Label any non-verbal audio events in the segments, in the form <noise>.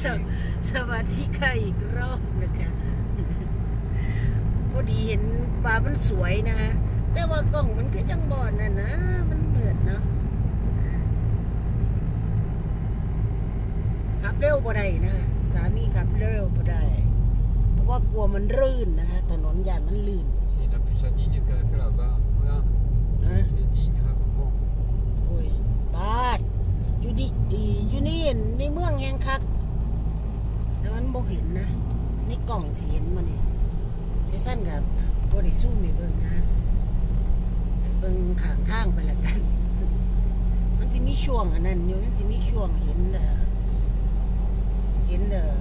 สวสวัสดีค่ะอีกรอบนะคะพอดีเห็นปลามันสวยนะ แต่ว่ากล้องมันก็จังบอดน่ะนะ มันเหมือนเนาะขับเร็วบ่ได้นะ สามีขับเร็วบ่ได้ เพราะว่ากลัวมันรื่นนะคะถนนยานมันลื่น Il อยู่นี่นในเมืองแห่งคัก แต่มันบ่เห็นนะในกล่องสิเห็นมันนี่ไอ้สั้นกับบ่ได้สู้มีเบิ่งนะให้เบิ่งข้างทางไปละกัน มันสิมีช่วงอันนั้นอยู่มันสิมีช่วงเห็นเออเห็นเออ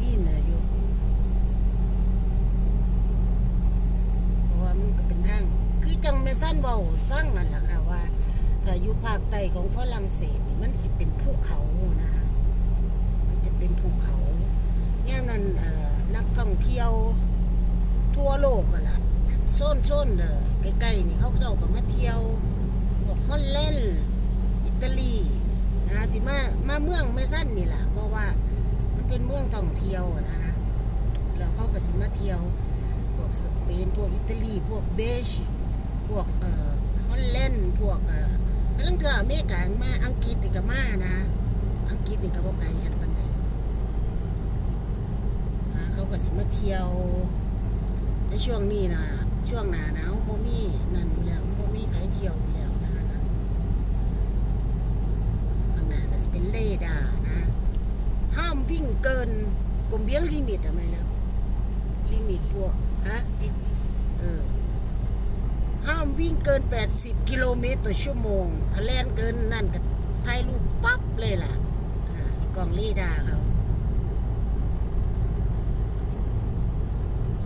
ดินอยู่เพราะว่ามันก็เป็นทาง คือจังแม่สั้นเว้าฟังนั่นแหละค่ะว่า ถ้าอยู่ภาคใต้ของฝรั่งเศสมันสิเป็นภูเขานะมันจะเป็นภูเขาย่ามนั้นนักท่องเที่ยวทั่วโลกอะล่ะโซนโซนเด้อใกล้ๆนี่เขาเจ้าก็มาเที่ยวพวกฮอลแลนด์อิตาลีนะสิมามาเมืองแม่สั้นนี่แหละเพราะว่ามันเป็นเมืองท่องเที่ยวอะนะแล้วเขาก็สิมาเที่ยวพวกสเปนพวกอิตาลีพวกเบลจิกพวกเอ่อฮอลแลนด์พวกเอ่อ ฝรั่งเศสอเมริกามา อังกฤษนี่ก็มานะ อังกฤษนี่ก็บ่ไกลกันปานใดนะเขาก็สิมาเที่ยวในช่วงนี้นะช่วงหน้าหนาวบ่มีนั่นอยู่แล้วบ่มีไปเที่ยวอยู่แล้วนะนะข้างหน้าก็สิเป็นเลดานะ ห้ามวิ่งเกินกลมเบี้ยงลิมิตอะไมแล้วลิมิตพวกฮะเออ ห้ามวิ่งเกิน 80 กิโลเมตรต่อชั่วโมงถ้าแล่นเกินนั่นก็ถ่ายรูปปั๊บเลยล่ะอ่ากล้องเรดาร์เขา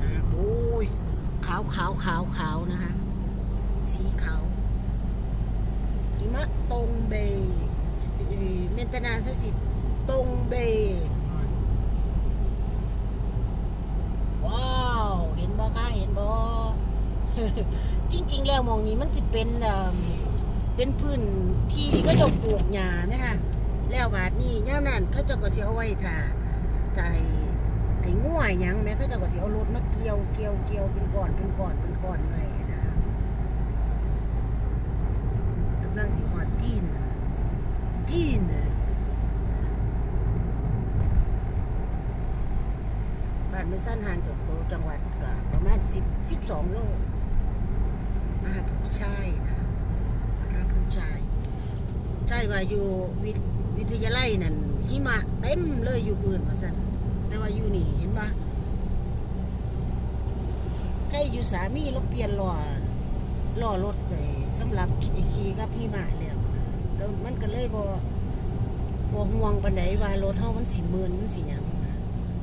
อ่าโอ้ยขาวขาวขาวขาวนะฮะสีขาวหิมะตรงเบย์เมนตนาสสิตรงเบย์ว้าว เห็นบ่คะเห็นบ่ จริง ๆ แล้วมองนี้มันสิเป็นเป็นพื้นที่ที่เขาเจะปลูกหญ้าไหมคะแล้วบาดนี้ย่านั้นเขาจ้าก็สิเอาไว้ท่าไก่ไอ้ง่วยยังแม่เขาจ้าก็สิเอารถมาเกี่ยวเกี่ยวเกี่ยวเป็นก้อนเป็นก้อนเป็นก้อนไว้นะกำลังสิหอดจีนจีนบ้านไม่สั้นห่างจากตัวจังหวัดก็ประมาณสิบสิบสองโล มหาผู้ชายนะมหาผู้ชายใช่ว่าอยู่วิวิทยาลัยนั่นหิมะเต็มเลยอยู่พื้นมาสั่นแต่ว่าอยู่นี่เห็นปะใกล้อยู่สามีเราเปลี่ยนล้อล้อรถไปสำหรับขี่ขี่กับหิมะแล้วก็มันก็เลยบ่บ่ห่วงปานใดว่ารถเฮามันสิมึนมันสิหยัง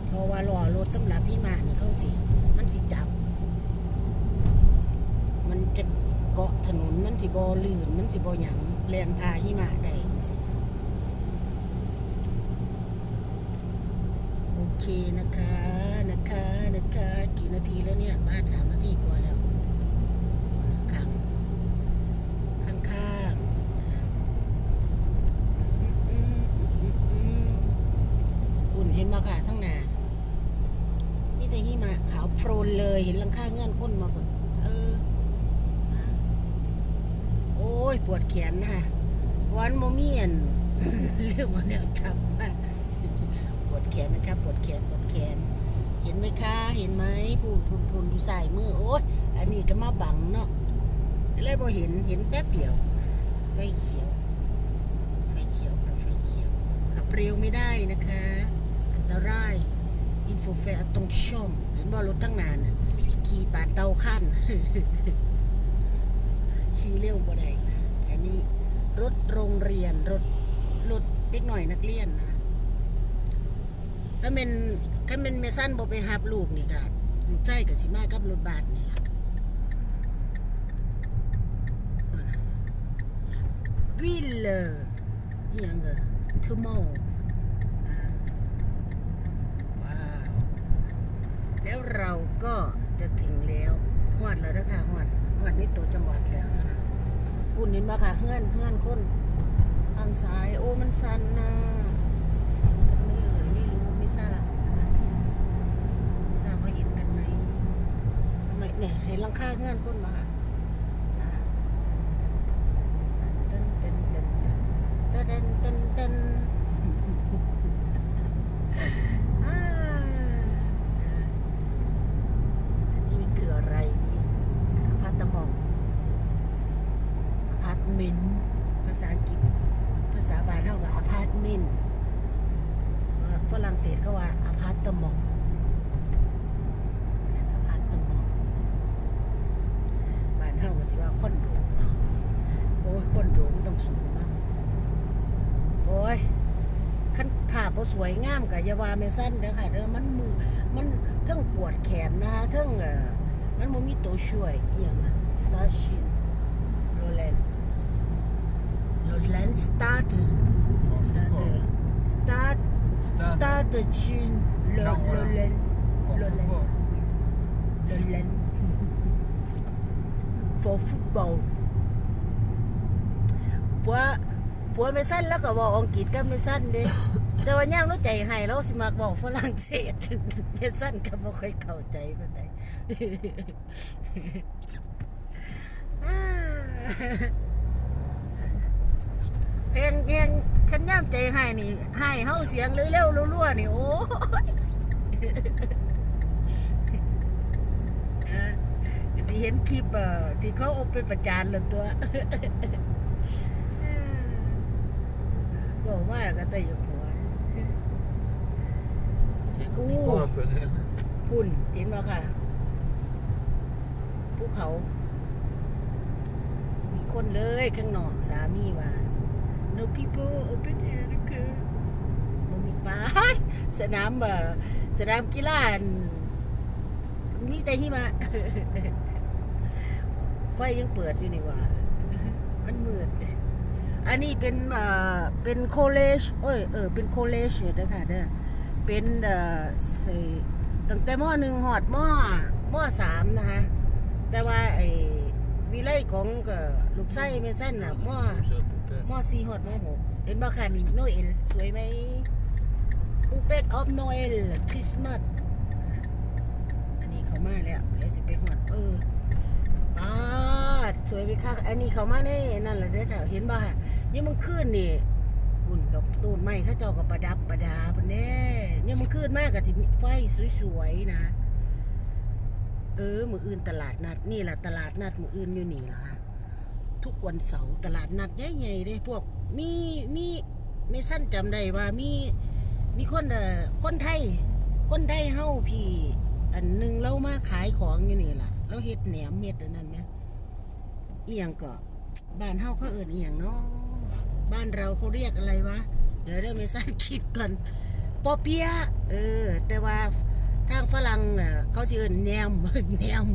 เพราะว่าล้อรถสำหรับพี่มานี่เขาสิมันสิจับ มันจะเกาะถนนมันสิบอลื่น มันสิบอหยังแลนพาหิมะได้สิโอเคนะคะนะคะนะคะกี่นาทีแล้วเนี่ยบ้านสามนาทีกว่าแล้วข้างข้างข้างๆนะอืมอืมอืมอืมอืมอุ่นเห็นบ่ค่ะทั้งหน้า มีแต่หิมะขาวโพลนเลยเห็นหลังคาเงื่อนก้นมาบนเออฮะโอ้ย ปวดแขนนะคะวันโมเมียนเรื่องวันแนวจับมาปวดแขนนะครับปวดแขนปวดแขน เห็นไหมคะเห็นไหมพูนพูนพูนอยู่สายมือโอ้ยอันนี้ก็มาบังเนาะเลยพอเห็นเห็นแป๊บเดียว ไฟเขียว ไฟเขียวค่ะไฟเขียวขับเร็วไม่ได้นะคะ อันตรายอินโฟแฟร์ตรงช่องเห็นว่ารถตั้งนานขี่ปานเตาขั้นขี่เร็วบ่ได้ นี้ รถโรงเรียน รถรถเด็กหน่อยนักเรียนนะ ถ้าเป็นถ้าเป็นเมสันบ่ไปหับลูกนี่ก็ลูกใจกับสิมากับรถบาทนี่ล่ะวิลเลอร์ยังเงทูโมว้าว แล้วเราก็จะถึงแล้วหอดแล้วนะคะหอดหอดในตัวจังหวัดแล้วนะ คุณเห็นปะค่ะเพื่อนเพื่อนคนทางซ้ายโอ้มันสันนะไม่เอ่ยไม่รู้ไม่ทราบนะทราบว่าเห็นกันไหมไมเนี่ยเห็นลังค่าเพื่อนคนมาค่ะ เมนต์ภาษาอังกฤษ ภาษาบานเฮาว่าอพาร์ตเมนต์ฝรั่งเศสก็ว่าอพาร์ตมองอพาร์ตมองบ้านเฮาก็สิว่าคอนโดเนาะโอ้ยคอนโดมันต้องสูงเนาะโอ้ยคันภาพบ่สวยงามก็อย่าว่าแม่สั้นเด้อค่ะเด้อมันมือมันเทั้งปวดแขนนะเทั้งเอ่อมันบ่มีตัวช่วยอีหยังนะสตาร์ชินโรแลน Roland Lolland stade. start Stade. start Stade Jean. Lolland. Lolland. Lolland. For football. Bữa bữa mới săn nó có bảo ông kịp các mới săn <coughs> <laughs> <laughs> <laughs> เพลงเพลงขันย่ามใจให้นี่ให้เฮาเสียงเร็วๆรัวๆนี่โอ้ยเออสิเห็นคลิปเอ่อที่เขาเอาไปประจานแล้วตัวเออบอกว่าก็แต่อยู่หัว On y parle un peu d'air. พุ่นเห็นบ่ค่ะภูเขา มีคนเลยข้างนอกสามีว่า no people open air นะคะบ่มีป้าสนามเอ่อสนามกีฬาอันมีแต่หิมะไฟยังเปิดอยู่นี่ว่า มันมืด อันนี้เป็นเอ่อเป็นโคเลจเอ้ย เออ เป็นโคเลจเด้อค่ะเด้อเป็นเอ่อตั้งแต่ม้อหนึ่งหอดม้อม้อสามนะคะ แต่ว่าไอ้วิไลของก็ลูกไส้เมสันน่ะม Comme ça, poupée. มสี่หอดมหกเห็นบ่ค่ะนี่โนเอลสวยไหมปูเป็ดออฟโนเอลคริสต์มาสอันนี้เขามาแล้วเดี๋ยวสิไปหอดเออป้าสวยไปค่ะอันนี้เขามาในนั่นแหละเด้อค่ะ เห็นบ่ค่ะนี่มันขึ้นนี่อุ่นดอกตูนไม้เขาเจ้าก็ประดับประดาปนแน่เนี่ยมันขึ้นมากกับสิมีไฟสวยๆนะ เออมืออื่นตลาดนัดนี่แหละตลาดนัดมืออื่นอยู่นี่ล่ะค่ะ ทุกวันเสาร์ตลาดนัดใหญ่ๆเลยพวกมีมีมีสั้นจำได้ว่ามีมีคนเอ่อคนไทย คนไทยเฮาพี่ อันหนึงเรามาขายของอยู่นี่ล่ะเราเฮ็ดแหนมเม็ดอันนั้นไหมเอียงก็บ้านเฮาเขาเอิ้นเอียงเนาะบ้านเราเขาเรียกอะไรวะเดี๋ยวเดี๋ยวไม่ทราบคิดก่อนปอเปียะเออ แต่ว่าทางฝรั่งน่ะเขาสิเอิ้นแหนมแหนม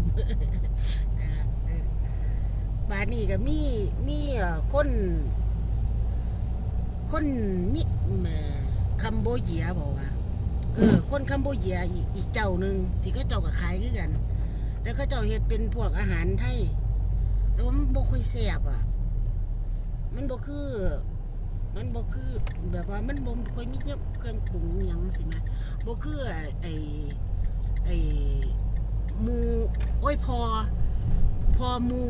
บ้านนี้ก็มีมีเอ่อคน คนมิเอ่อคัมโบเยียบอกว่าเออ คนคัมโบเยียอีกอีกเจ้าหนึ่งที่เขาเจ้าก็ขายคือกัน แต่เขาเจ้าเฮ็ดเป็นพวกอาหารไทยแต่ว่ามันบ่ค่อยแซ่บอะ มันบ่คือ มันบ่คือ แบบว่ามันบ่ค่อยมีเครื่องปรุงอิหยังสิแม่บ่คือไอ้ไอ้ไอ้หมูโอ้ยพอ พอหมู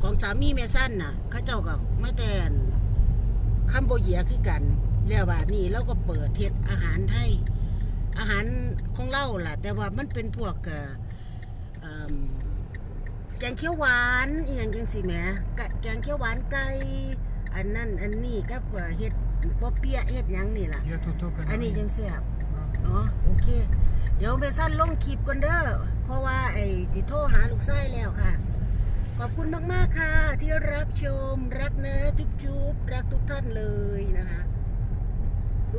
ของสามีแม่สั้นน่ะเขาเจ้าก็มาแต่นคัมโบเยียคือกัน แล้วว่านี่เราก็เปิดเฮ็ดอาหารไทยอาหารของเราล่ะ แต่ว่ามันเป็นพวกเอ่อเอิ่มแกงเขียวหวานอีหยังจังสิแหมกะแกงเขียวหวานไก่อันนั้นอันนี้กับเอ่อเฮ็ดป๊อเปียะเฮ็ดหยังนี่ล่ะ Il y a Toto อันนี้ Canari. จังแซ่บ Ah. อ๋อโอเค เดี๋ยวไปสั้นลงคลิปกันเด้อ เพราะว่าไอ้สิโทรหาลูกไส้แล้วค่ะ ขอบคุณมาก ๆ ค่ะ ที่รับชม รักนะจุ๊บๆ รักทุกท่านเลยนะคะ